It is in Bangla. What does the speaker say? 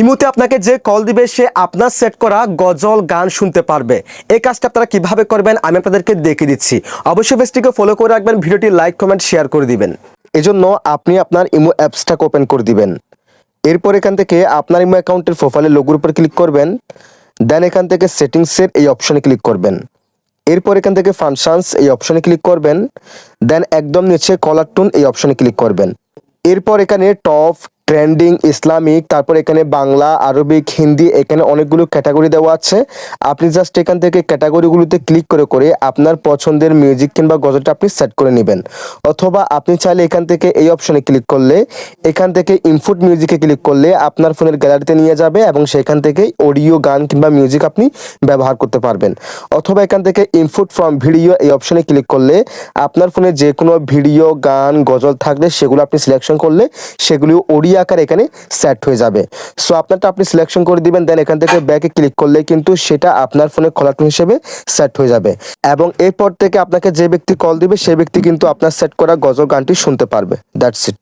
ইমুতে আপনাকে যে কল দিবে, সে আপনার সেট করা গজল, গান শুনতে পারবে। এই কাজটা আপনারা কীভাবে করবেন, আমি আপনাদেরকে দেখিয়ে দিচ্ছি। অবশ্যই পেজটিকে ফলো করে রাখবেন, ভিডিওটি লাইক কমেন্ট শেয়ার করে দিবেন। এজন্য আপনি আপনার ইমো অ্যাপসটাকে ওপেন করে দিবেন। এরপর এখান থেকে আপনার ইমো অ্যাকাউন্টের প্রোফাইলের লোগোর উপর ক্লিক করবেন। দেন এখান থেকে সেটিংসের এই অপশনে ক্লিক করবেন। এরপর এখান থেকে ফাংশনস এই অপশনে ক্লিক করবেন। দেন একদম নিচে কলার টুন এই অপশনে ক্লিক করবেন। এরপর এখানে টপ ট্রেন্ডিং ইসলামিক, তারপর এখানে বাংলা আরবিক হিন্দি, এখানে অনেকগুলো ক্যাটাগরি দেওয়া আছে। আপনি জাস্ট এখান থেকে ক্যাটাগরিগুলোতে ক্লিক করে করে আপনার পছন্দের মিউজিক কিংবা গজলটা আপনি সেট করে নেবেন। অথবা আপনি চাইলে এখান থেকে এই অপশনে ক্লিক করলে, এখান থেকে ইনপুট মিউজিকে ক্লিক করলে আপনার ফোনের গ্যালারিতে নিয়ে যাবে এবং সেখান থেকে অডিও গান কিংবা মিউজিক আপনি ব্যবহার করতে পারবেন। অথবা এখান থেকে ইনপুট ফ্রম ভিডিও এই অপশনে ক্লিক করলে আপনার ফোনে যে কোনো ভিডিও গান, গজল থাকলে সেগুলো আপনি সিলেকশন করলে সেগুলি অডিও আকার এখানে সেট হয়ে যাবে। সো আপনারটা আপনি সিলেকশন করে দিবেন দেন এখান থেকে ব্যাকে ক্লিক করলে কিন্তু সেটা আপনার ফোনে কলার হিসেবে সেট হয়ে যাবে। এবং এরপর থেকে আপনাকে যে ব্যক্তি কল দিবে সেই ব্যক্তি কিন্তু আপনার সেট করা গজল গানটি শুনতে পারবে। That's it